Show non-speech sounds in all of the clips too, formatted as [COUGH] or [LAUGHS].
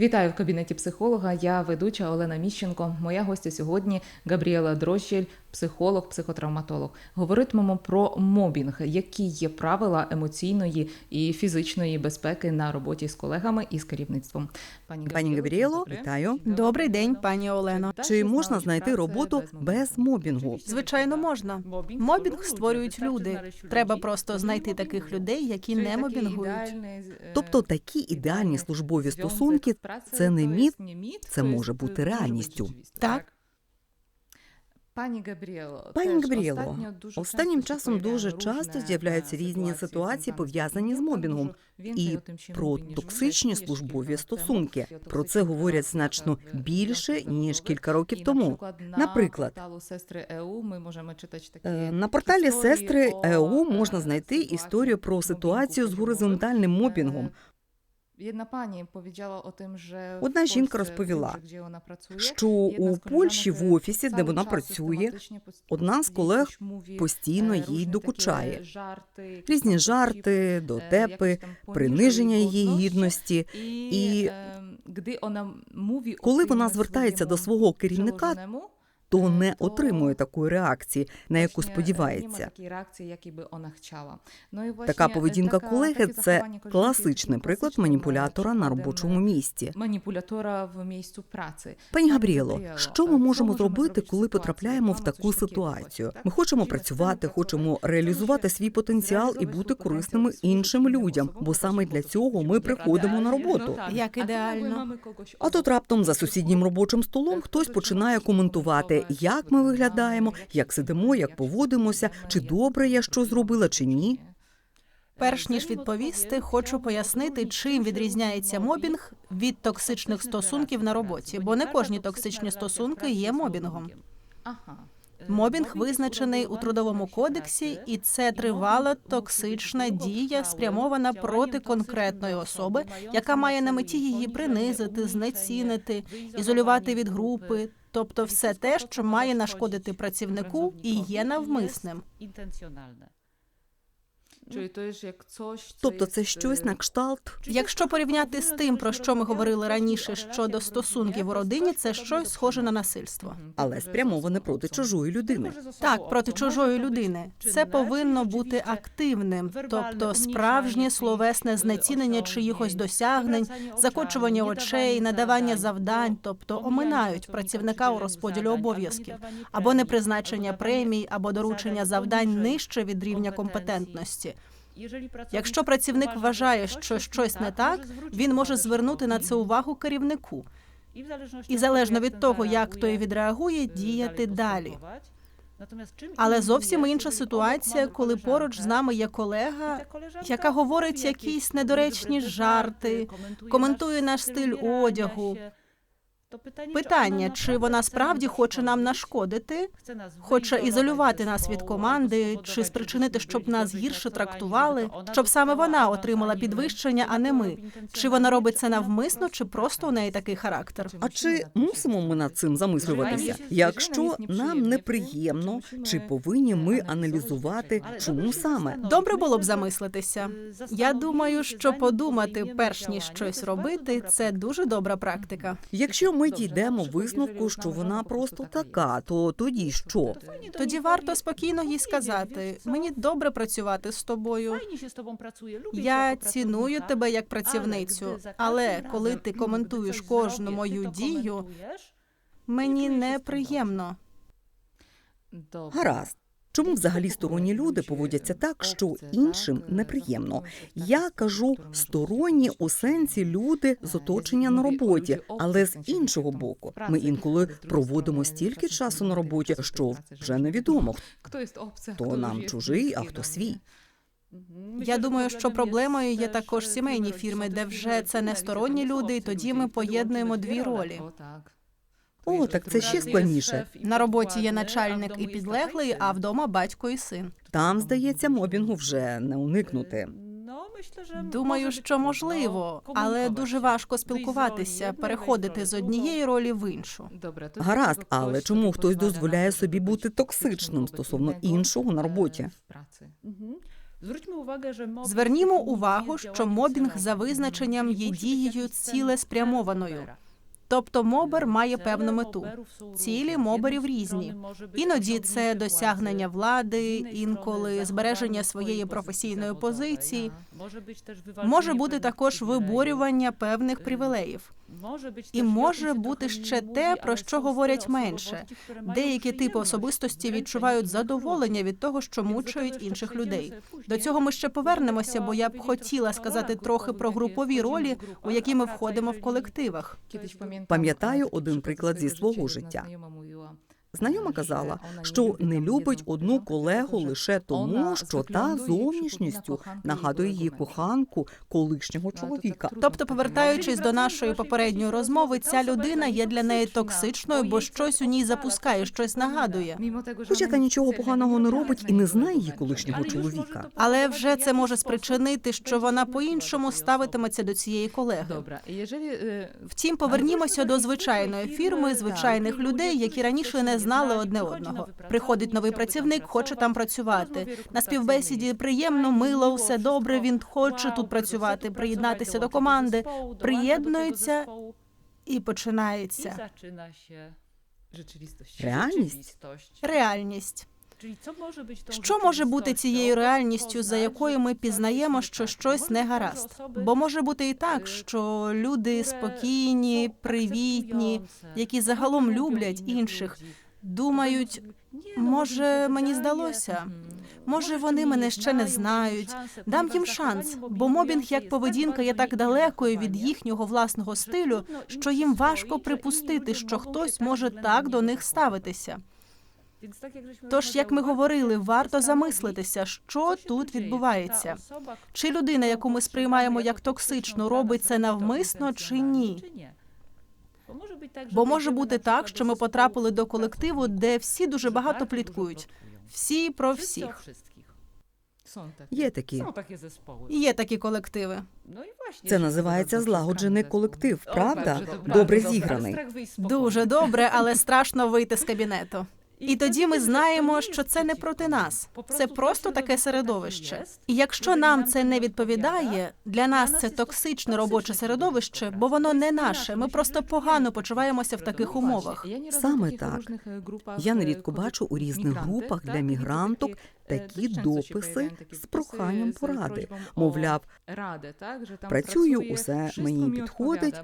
Вітаю в кабінеті психолога. Я ведуча Олена Міщенко. Моя гостя сьогодні Габріела Дрожжель, психолог, психотравматолог. Говоритимемо про мобінг, які є правила емоційної і фізичної безпеки на роботі з колегами і з керівництвом. Пані Габріело, вітаю. Добрий день, пані Олено. Чи можна знайти роботу без мобінгу? Звичайно, можна. Мобінг створюють люди. Треба просто знайти таких людей, які не мобінгують. Тобто такі ідеальні службові стосунки це не міф, це може бути реальністю. Так. Пані Габріело, Пані Габріело, останнім часом дуже часто з'являються різні ситуації, пов'язані з мобінгом, і про токсичні службові стосунки. Про це говорять значно більше ніж кілька років тому. Наприклад, Е, на порталі сестри ЕУ можна знайти історію про ситуацію з горизонтальним мобінгом. Одна пані повідомила о тим, що Одна жінка розповіла, що у Польщі в офісі, де вона працює, одна з колег постійно їй докучає. Різні жарти, дотепи, приниження її гідності. І коли вона звертається до свого керівника, то не отримує такої реакції, на яку сподівається. Така поведінка колеги це класичний приклад маніпулятора на робочому місці. Маніпулятора в місцю праці. Пані Габріело, що ми можемо зробити, коли потрапляємо в таку ситуацію? Ми хочемо працювати, хочемо реалізувати свій потенціал і бути корисними іншим людям, бо саме для цього ми приходимо на роботу. Як ідеально. А тут раптом за сусіднім робочим столом хтось починає коментувати, як ми виглядаємо, як сидимо, як поводимося, чи добре я що зробила, чи ні. Перш ніж відповісти, хочу пояснити, чим відрізняється мобінг від токсичних стосунків на роботі, бо не кожні токсичні стосунки є мобінгом. Мобінг визначений у трудовому кодексі, і це тривала токсична дія, спрямована проти конкретної особи, яка має на меті її принизити, знецінити, ізолювати від групи, тобто все те, що має нашкодити працівнику і є навмисним. Тобто jest, це щось е, на кшталт. Якщо порівняти з тим, про що ми говорили раніше щодо стосунків у родині, це щось схоже на насильство. але спрямоване проти чужої людини. Так, проти чужої людини. це повинно бути активним, тобто справжнє словесне знецінення чиїхось досягнень, закочування очей, надавання завдань, тобто оминають працівника у розподілі обов'язків, або непризначення премій, або доручення завдань нижче від рівня компетентності. Якщо працівник вважає, що щось не так, він може звернути на це увагу керівнику. І залежно від того, як той відреагує, діяти далі. Але зовсім інша ситуація, коли поруч з нами є колега, яка говорить якісь недоречні жарти, коментує наш стиль одягу. Питання, чи вона справді хоче нам нашкодити, хоче ізолювати нас від команди, чи спричинити, щоб нас гірше трактували, щоб саме вона отримала підвищення, а не ми. Чи вона робить це навмисно, чи просто у неї такий характер? А чи мусимо ми над цим замислюватися? Якщо нам неприємно, чи повинні ми аналізувати, чому саме? Добре було б замислитися. Я думаю, що подумати, перш ніж щось робити, це дуже добра практика. Якщо ми дійдемо висновку, що вона просто така, то тоді що? Тоді варто спокійно їй сказати: мені добре працювати з тобою. Я ціную тебе як працівницю, але коли ти коментуєш кожну мою дію, мені чуєш не з цим приємно. Добре. Гаразд. Чому взагалі сторонні люди поводяться так, що іншим неприємно? Я кажу сторонні у сенсі люди з оточення на роботі, але з іншого боку, ми інколи проводимо стільки часу на роботі, що вже невідомо, Хто нам чужий, а хто свій. Я думаю, що проблемою є також сімейні фірми, де вже це не сторонні люди, і тоді ми поєднуємо дві ролі. О, так це ще складніше. На роботі є начальник і підлеглий, а вдома батько і син. Там, здається, мобінгу вже не уникнути. Myślę, że Думаю, що можливо, але дуже важко спілкуватися, ну, переходити з однієї ролі в іншу. Добре, то Гаразд, але чому хтось дозволяє собі бути токсичним стосовно іншого на е, роботі? uwagę, Звернімо увагу, що мобінг за визначенням є дією цілеспрямованою. Тобто мобер має певну мету. Цілі моберів різні. Іноді це досягнення влади, інколи збереження своєї професійної позиції. Може бути також виборювання певних привілеїв. Може być І може бути ще те, про що говорять менше. Деякі типи особистості відчувають задоволення від того, що мучають інших людей. До цього ми ще повернемося, бо я б Хотіла хотіла сказати трохи про групові ролі, у які ми входимо в колективах. Пам'ятаю один приклад зі свого життя. Знайома казала, що не любить одну колегу лише тому, що та зовнішністю нагадує її коханку колишнього чоловіка. Тобто, повертаючись до нашої попередньої розмови, ця людина є для неї токсичною, бо щось у ній запускає, щось нагадує. Хоча та нічого поганого не робить і не знає її колишнього чоловіка. Але вже це може спричинити, що вона по-іншому ставитиметься до цієї колеги. Добре, jeżeli Втім, повернімося до звичайної фірми, звичайних людей, які раніше не знали одне одного. Приходить новий працівник, хоче там працювати. На співбесіді приємно, мило, все добре. Він хоче тут працювати, приєднатися до команди. приєднується І починається. Реальність. реальність. Що може бути цією реальністю, за якою ми пізнаємо, що щось не гаразд? Бо може бути і так, е, що люди спокійні, привітні, які загалом люблять інших. Думають, може, мені здалося. Може, вони мене ще не знають. Дам їм шанс, бо мобінг як поведінка є так далекою від їхнього власного стилю, що їм важко припустити, що хтось може так до них ставитися. Тож, як ми говорили, варто замислитися, що тут відбувається. Чи людина, яку ми сприймаємо як токсичну, робить це навмисно чи ні? Бо може бути так, що ми потрапили до колективу, де всі дуже багато пліткують. Всі про всіх. Є такі. Є такі колективи. Właśnie, Це називається злагоджений колектив, правда? Добре зіграний. Дуже добре, але страшно вийти з кабінету. І тоді ми знаємо, що це не проти нас. Це просто таке середовище. І якщо нам це не відповідає, для нас це токсичне робоче середовище, бо воно не наше. Ми просто погано почуваємося в таких умовах. Саме так. Я нерідко бачу у різних групах для мігранток такі, е, такі дописи з проханням поради. Мовляв, працюю, усе мені підходить,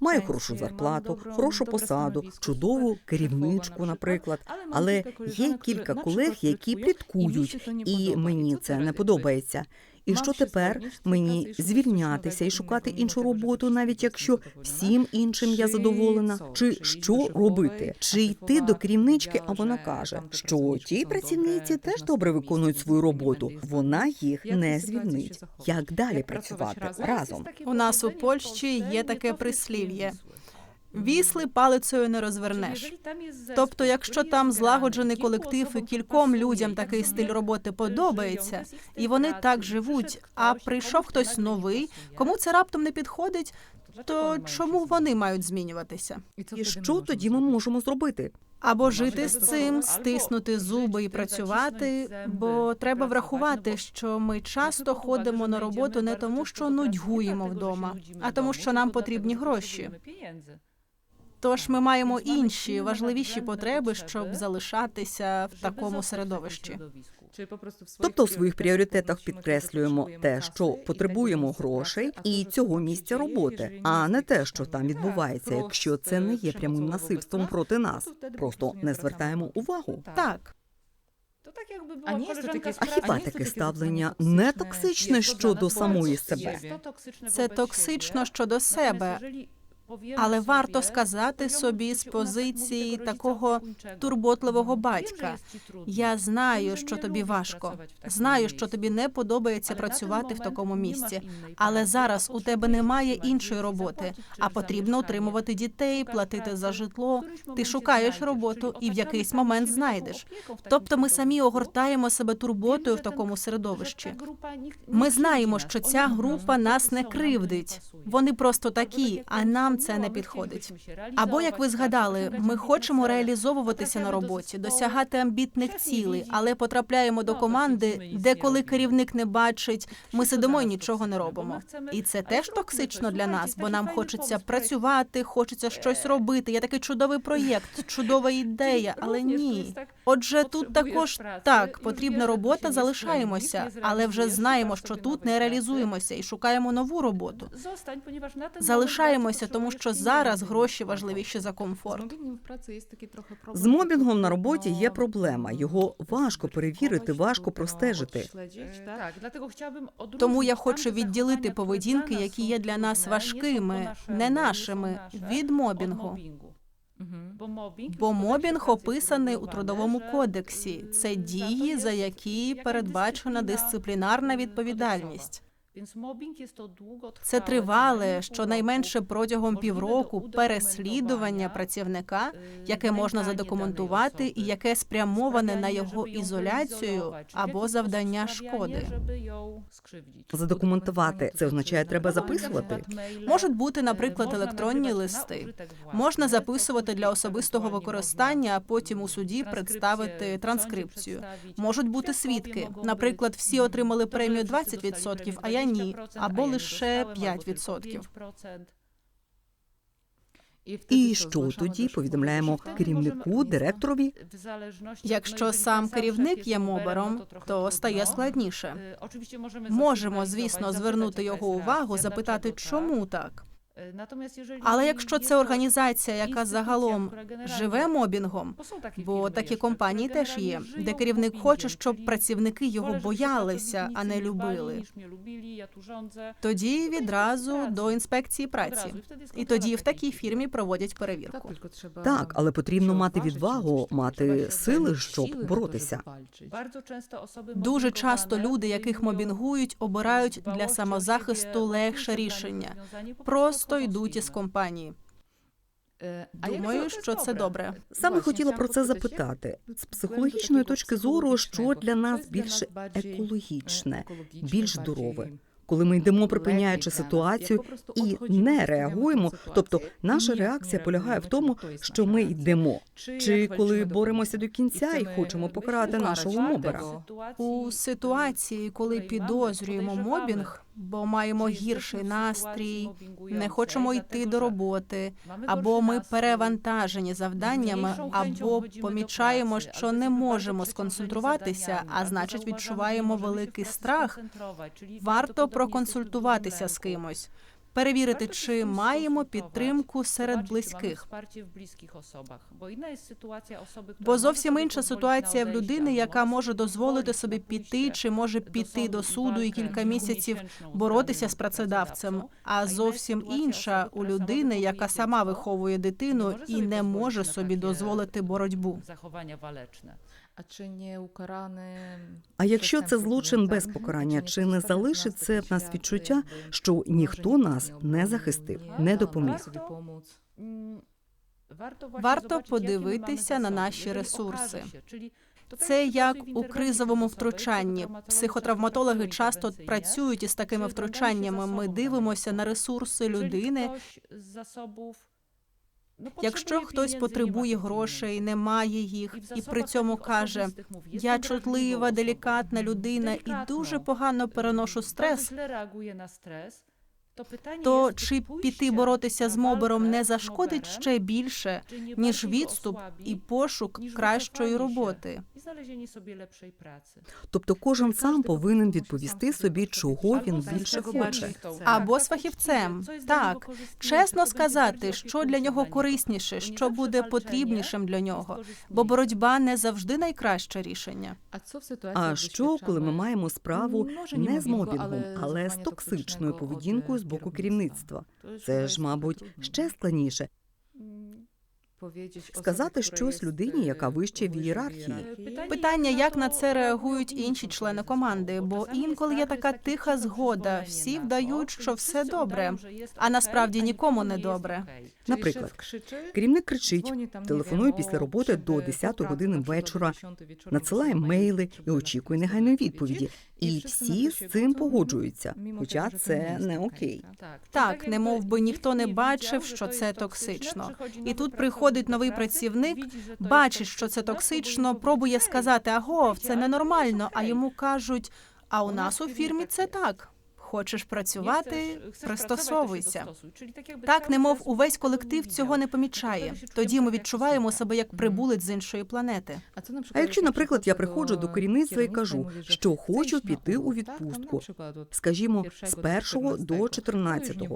маю хорошу зарплату, хорошу посаду, чудову керівничку, наприклад. Але, є кілька колег, які пліткують, і мені це не подобається. І що тепер мені звільнятися і шукати іншу роботу, навіть якщо всім іншим я задоволена? Чи що робити? Чи йти до керівнички, а вона каже, що ті працівниці теж добре виконують свою роботу. Вона їх не звільнить. Як далі працювати разом? У нас у Польщі є таке прислів'я. Вісли палицею не розвернеш. Тобто, якщо там злагоджений колектив і кільком людям такий стиль роботи подобається, і вони так живуть, а прийшов хтось новий, кому це раптом не підходить, то чому вони мають змінюватися? І що тоді ми можемо зробити? Або жити з цим, стиснути зуби і працювати, бо треба врахувати, що ми часто ходимо на роботу не тому, що нудьгуємо вдома, а тому, що нам потрібні гроші. Тож ми маємо інші важливіші потреби, щоб залишатися в такому середовищі. Чи попросту в Тобто в своїх пріоритетах підкреслюємо те, що потребуємо грошей і цього місця роботи, а не те, що там відбувається, якщо це не є прямим насильством проти нас. Просто не звертаємо увагу. Так, А ні, це таке А хіба таке ставлення не токсичне щодо самої себе? це токсично щодо себе, але варто сказати собі з позиції такого турботливого батька. Я знаю, що тобі важко. Знаю, що тобі не подобається працювати в такому місці. Але зараз у тебе немає іншої роботи, а потрібно утримувати дітей, платити за житло. Ти шукаєш роботу і в якийсь момент знайдеш. Тобто ми самі огортаємо себе турботою в такому середовищі. Ми знаємо, що ця група нас не кривдить. Вони просто такі, а нам це не підходить. Або як ви згадали, ми хочемо реалізовуватися на роботі, досягати амбітних цілей, але потрапляємо до команди, де коли керівник не бачить, ми сидимо і нічого не робимо. І це теж токсично для нас, бо нам хочеться працювати, хочеться щось робити. Є такий чудовий проєкт, чудова ідея, але ні. Отже, тут також так потрібна робота, залишаємося, але вже знаємо, що тут не реалізуємося і шукаємо нову роботу. Залишаємося, тому що зараз гроші важливіші за комфорт. З мобінгом на роботі є проблема. Його важко перевірити, важко простежити. Тому я хочу відділити поведінки, які є для нас важкими, не нашими, від мобінгу. Бо мобінг описаний у трудовому кодексі. Це дії, за які передбачена дисциплінарна відповідальність. Це тривале, щонайменше протягом півроку переслідування працівника, яке можна задокументувати і яке спрямоване на його ізоляцію або завдання шкоди. Задокументувати це означає, треба записувати. Можуть бути, наприклад, електронні листи. Можна записувати для особистого використання, а потім у суді представити транскрипцію. Можуть бути свідки. Наприклад, всі отримали премію 20%, а я ні, або лише 5%. І що тоді повідомляємо керівнику, директорові? Якщо сам керівник є мобером, то стає складніше. Можемо, звісно, звернути його увагу, запитати, чому так. Але якщо це організація, яка загалом живе мобінгом, бо такі компанії теж є, де керівник хоче, щоб працівники його боялися, а не любили. Тоді відразу до інспекції праці. І тоді в такій фірмі проводять перевірку. Так, але потрібно мати відвагу, мати сили, щоб боротися. Дуже часто люди, яких мобінгують, обирають для самозахисту легше рішення. Просто йдуть із компанії. Е, Думаю, що це добре. Саме хотіла про це запитати. З психологічної точки зору, що для нас для більше екологічне, е, більш здорове. Коли ми йдемо, припиняючи ситуацію і не реагуємо, тобто наша реакція полягає в тому, що ми йдемо. Чи коли боремося до кінця і хочемо покарати нашого мобера. У ситуації, коли підозрюємо мобінг, бо маємо гірший настрій, не хочемо йти до роботи, або ми перевантажені завданнями, або помічаємо, що не можемо сконцентруватися, а значить відчуваємо великий страх. Варто проконсультуватися з кимось, перевірити, чи маємо підтримку серед близьких. Бо зовсім інша ситуація в людини, яка може дозволити собі піти, чи може піти до суду і кілька місяців боротися з працедавцем. А зовсім інша у людини, яка сама виховує дитину і не може собі дозволити боротьбу. А чи не укаране А якщо це злочин без покарання, чи не залишить це в нас відчуття, що ніхто нас не захистив, не допоміг? Варто подивитися на наші ресурси. Це як у кризовому втручанні. Психотравматологи часто працюють із такими втручаннями. Ми дивимося на ресурси людини. Якщо хтось потребує грошей, не має їх, і при цьому каже: я чутлива, делікатна людина і дуже погано переношу стрес. То чи піти боротися з мобером не зашкодить ще більше, ніж відступ і пошук кращої роботи? і знalezienie собі lepszej pracy. Тобто кожен сам повинен відповісти собі, чого він більше хоче. Або з фахівцем. Так, чесно сказати, що для нього корисніше, що буде потрібнішим для нього, бо боротьба не завжди найкраще рішення. А що коли ми маємо справу не з мобінгом, але з токсичною поведінкою з боку керівництва? Це ж, мабуть, ще складніше. Сказати щось людині, яка вище в ієрархії. Питання, як на це реагують інші члени команди, бо інколи є така тиха згода, всі вдають, що все добре, а насправді нікому не добре. Наприклад, Керівник кричить, телефонує після роботи до 10 години вечора, надсилає мейли і очікує негайної відповіді. І всі з цим погоджуються, хоча це не окей. Так, не мов би ніхто не бачив, що це токсично. І тут приходить новий працівник, бачить, що це токсично, пробує сказати агов, це ненормально. А йому кажуть: а у нас у фірмі це так. Хочеш працювати, пристосовуйся. Так, немов увесь колектив цього не помічає. Тоді ми відчуваємо себе як прибулець з іншої планети. А якщо, наприклад, я приходжу до керівництва і кажу, що хочу піти у відпустку, скажімо, з 1 до 14,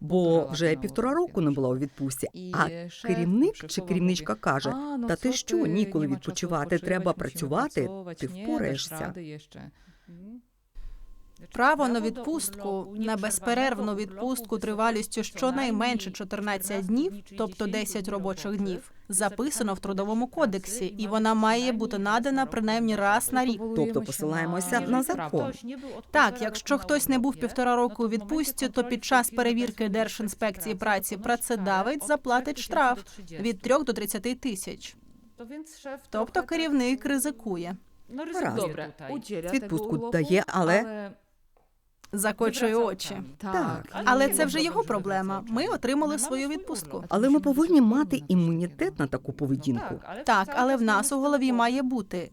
бо вже півтора року не була у відпустці. А керівник чи керівничка каже: Та ти що, ніколи відпочивати, треба працювати, ти впораєшся. Право на відпустку на безперервну відпустку тривалістю щонайменше 14 днів, тобто 10 робочих днів, записано в трудовому кодексі, і вона має бути надана принаймні раз на рік. Тобто посилаємося на закон. Так, якщо хтось не був півтора року у відпустці, то під час перевірки Держінспекції праці працедавець заплатить штраф від 3 до 30 тисяч. Тобто керівник ризикує, Гаразд. Добре, Відпустку дає, але закочує очі. Так. Але це вже його проблема. Ми отримали свою відпустку. але ми повинні мати імунітет на таку поведінку. Так, але в нас у голові має бути.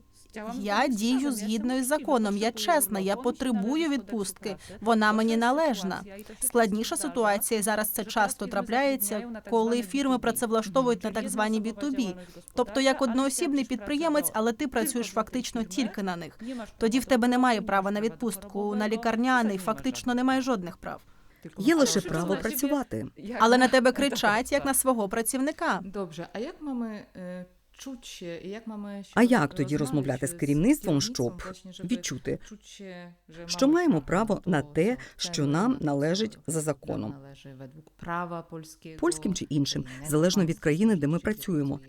Я дію згідно із законом. Я чесна, я потребую відпустки. Вона мені належна. Складніша ситуація і зараз це часто трапляється, коли фірми працевлаштовують на так звані B2B, тобто як одноосібний підприємець, але ти працюєш фактично тільки на них. Тоді в тебе немає права на відпустку, на лікарняний, фактично немає жодних прав. Є лише право працювати. Але на тебе [LAUGHS] кричать як на свого працівника. Добре, а як mamy е, і як mamy А як тоді розмовляти з керівництвом, щоб відчути, що маємо право на те, що нам належить за законом, польським чи іншим, залежно від країни, де ми працюємо.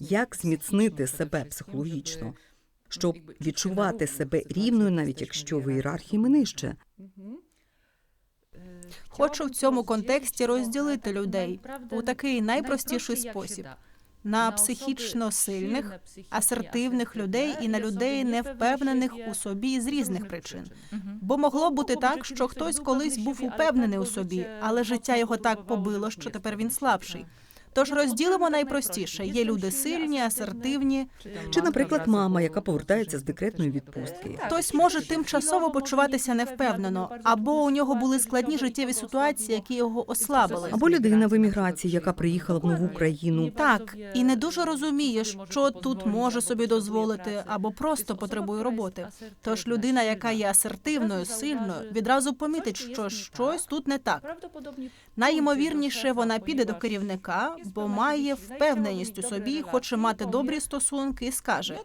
Як зміцнити себе психологічно, щоб відчувати себе рівною, навіть якщо в ієрархії ми нижче. Хочу в цьому контексті розділити людей у такий найпростіший спосіб. На психічно сильних, асертивних людей і на людей, невпевнених у собі з різних причин. Бо могло бути так, що хтось колись був упевнений у собі, але життя його так побило, що тепер він слабший. Тож розділимо найпростіше: є люди сильні, асертивні. Чи, наприклад, мама, яка повертається з декретної відпустки. Хтось може тимчасово почуватися невпевнено, або у нього були складні життєві ситуації, які його ослабили. Або людина в еміграції, яка приїхала в нову країну. Так, і не дуже розуміє, що тут може собі дозволити, або просто потребує роботи. Тож людина, яка є асертивною, сильною, відразу помітить, що щось тут не так. Найімовірніше, вона піде до керівника, бо має впевненість у собі, хоче мати добрі стосунки і скаже: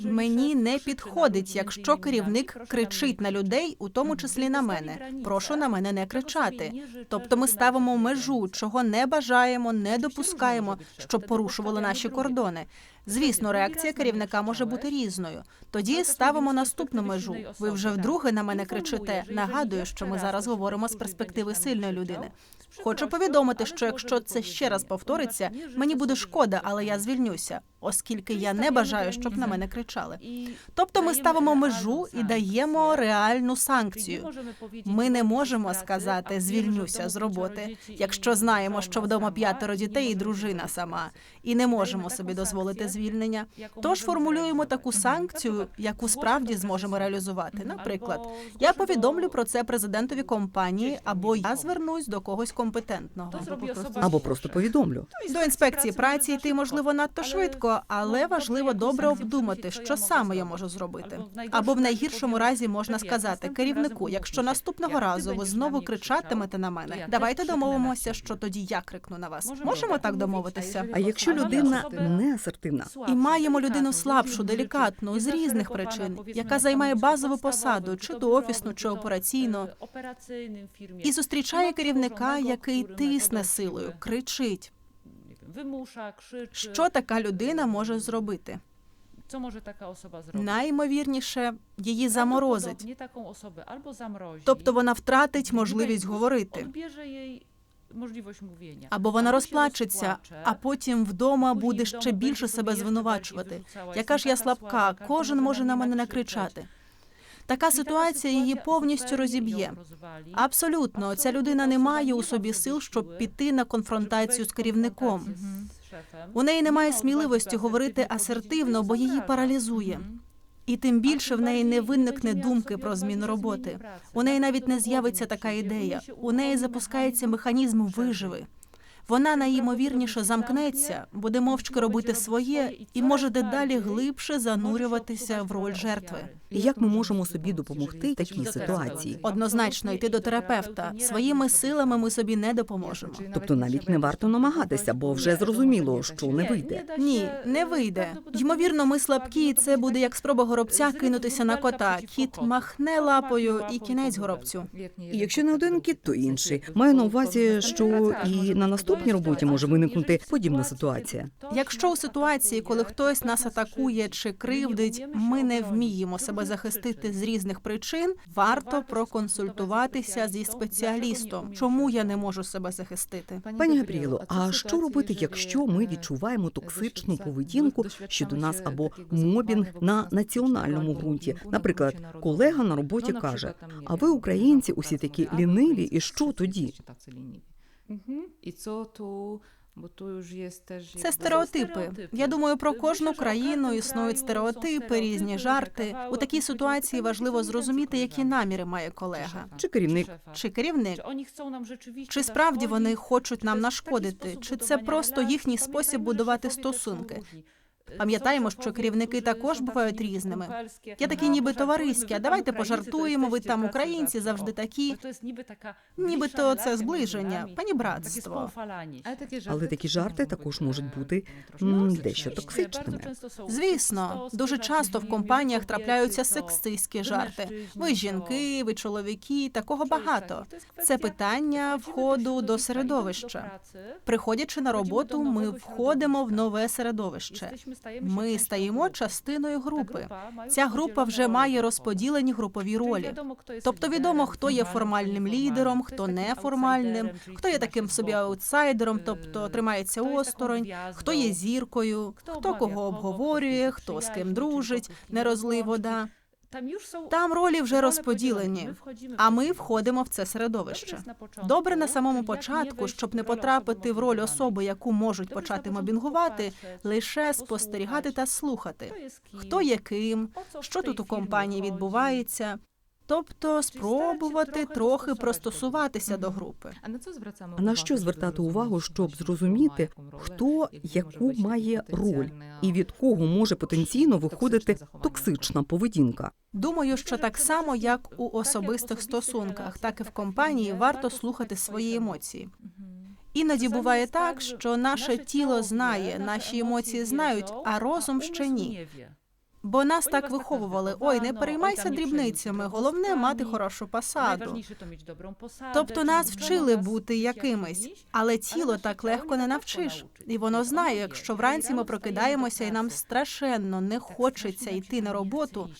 мені не підходить, якщо керівник кричить на людей, у тому числі на мене. Прошу на мене не кричати. Тобто ми ставимо межу, чого не бажаємо, не допускаємо, щоб порушували наші кордони. Звісно, реакція керівника може бути різною. Тоді ставимо наступну межу. Ви вже вдруге на мене кричите. Нагадую, що ми зараз говоримо з перспективи сильної людини. Хочу повідомити, що якщо це ще раз повториться, мені буде шкода, але я звільнюся, оскільки я не бажаю, щоб на мене кричали. Тобто ми ставимо межу і даємо реальну санкцію. Ми не можемо сказати звільнюся з роботи, якщо знаємо, що вдома п'ятеро дітей і дружина сама, і не можемо собі дозволити звільнення. Тож формулюємо таку санкцію, яку справді зможемо реалізувати. Наприклад, я повідомлю про це президентові компанії, або я звернусь до когось компетентного. Або просто повідомлю. До інспекції праці йти можливо надто швидко, але важливо добре обдумати, що саме я можу зробити. Або в найгіршому разі можна сказати керівнику, якщо наступного разу ви знову кричатимете на мене, давайте домовимося, що тоді я крикну на вас. Можемо так домовитися? А якщо людина не асертивна, І маємо людину слабшу, делікатну з різних причин, яка займає базову посаду, чи то офісну, чи операційну, і зустрічає керівника, який тисне силою, кричить. Що така людина може зробити? Co może taka osoba zrobić? Наймовірніше, її заморозить, тобто вона втратить можливість говорити. możliwość mówienia. Або вона розплачеться, а потім вдома буде ще більше себе звинувачувати. Яка ж я слабка, кожен може на мене накричати. Така ситуація її повністю розіб'є. Абсолютно, ця людина не має у собі сил, щоб піти на конфронтацію з керівником. У неї немає сміливості говорити асертивно, бо її паралізує. І тим більше в неї не виникне думки про зміну роботи. У неї навіть не з'явиться така ідея. У неї запускається механізм виживи. Вона найімовірніше замкнеться, буде мовчки робити своє і може дедалі глибше занурюватися в роль жертви. І як ми можемо собі допомогти в такій ситуації? Однозначно йти до терапевта. Своїми силами ми собі не допоможемо. Тобто навіть не варто намагатися, бо вже зрозуміло, що не вийде. Ні, не вийде. Ймовірно, ми слабкі, і це буде як спроба горобця кинутися на кота. Кіт махне лапою і кінець горобцю. І якщо не один кіт, то інший. Маю на увазі, що і на наступній роботі може виникнути подібна ситуація. Якщо у ситуації, коли хтось нас атакує чи кривдить, ми не вміємо себе захистити з різних причин, варто проконсультуватися зі спеціалістом. Чому я не можу себе захистити? Пані Габріело, а що робити, якщо ми відчуваємо токсичну поведінку щодо нас або мобінг на національному ґрунті? Наприклад, колега на роботі каже: а ви, українці, усі такі ліниві, і що тоді? І це то, бо то ж є теж Це стереотипи. Я думаю, про кожну країну існують стереотипи, різні жарти. У такій ситуації важливо зрозуміти, які наміри має колега. Чи керівник? Чи керівник. Чи вони chcą нам Чи справді вони хочуть нам нашкодити, чи це просто їхній спосіб будувати стосунки? Пам'ятаємо, що керівники також бувають різними. Є такі ніби товариські, а давайте пожартуємо, ви там українці завжди такі. to така Нібито це зближення, панібратство. Але такі жарти також можуть бути Ну, дещо токсичними. Звісно, дуже часто в компаніях трапляються сексистські жарти. Ви жінки, ви чоловіки, такого багато. Це питання входу до середовища. Приходячи на роботу, ми входимо в нове середовище. Ми стаємо частиною групи. Ця група вже має розподілені групові ролі. Тобто відомо, хто є формальним лідером, хто неформальним, хто є таким собі аутсайдером, тобто тримається осторонь, хто є зіркою, хто кого обговорює, хто з ким дружить, не розлий вода. Там ролі вже розподілені, а ми входимо в це середовище. Добре на самому початку, щоб не потрапити в роль особи, яку можуть почати мобінгувати, лише спостерігати та слухати, хто є ким, що тут у компанії відбувається. Тобто спробувати трохи простосуватися до групи. На А на що звертати увагу, щоб зрозуміти, хто яку має роль і від кого може потенційно виходити токсична поведінка? Думаю, що так само, як у особистих стосунках, так і в компанії варто слухати свої емоції. Іноді буває так, що наше тіло знає, наші емоції знають, а розум ще ні. Бо нас так виховували. Ой, не переймайся дрібницями, головне мати хорошу посаду. Тобто нас вчили бути якимись, але тіло так легко не навчиш. І воно знає, якщо вранці ми прокидаємося і нам страшенно не хочеться йти на роботу,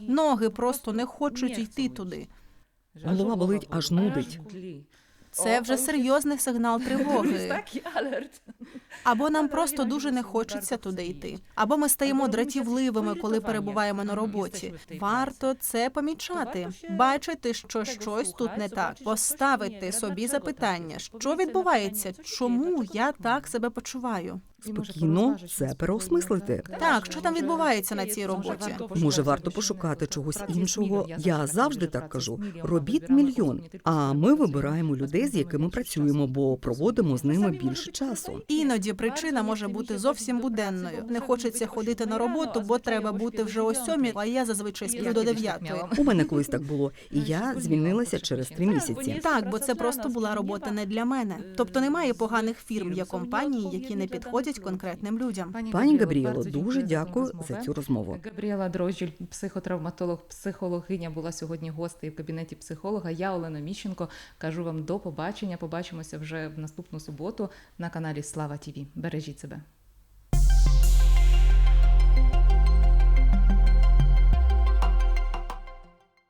ноги просто не хочуть йти туди. Голова болить, аж нудить. Це вже серйозний сигнал тривоги. [LAUGHS] Або нам просто дуже не хочеться туди йти, або ми стаємо дратівливими, коли перебуваємо на роботі. Варто це помічати, бачити, що щось тут не так, поставити собі запитання, що відбувається, чому я так себе почуваю. Спокійно це переосмислити. Так, що там відбувається на цій роботі? Може, варто пошукати чогось іншого. Я завжди так кажу: робіт мільйон. А ми вибираємо людей, з якими працюємо, бо проводимо з ними більше часу. Іноді причина може бути зовсім буденною. Не хочеться ходити на роботу, бо треба бути вже о сьомій, а я зазвичай сплю до дев'ятої. У мене колись так було, і я звільнилася через три місяці. Так, бо це просто була робота не для мене. Тобто немає поганих фірм, є компанії, які не підходять конкретним людям. Пані Габріело, дуже дякую за цю розмову. Габріела Дрожжіль, психотравматолог, психологиня, була сьогодні гостею в кабінеті психолога. Я Олена Міщенко. Кажу вам до побачення. Побачимося вже в наступну суботу на каналі Слава Тіві. Бережіть себе.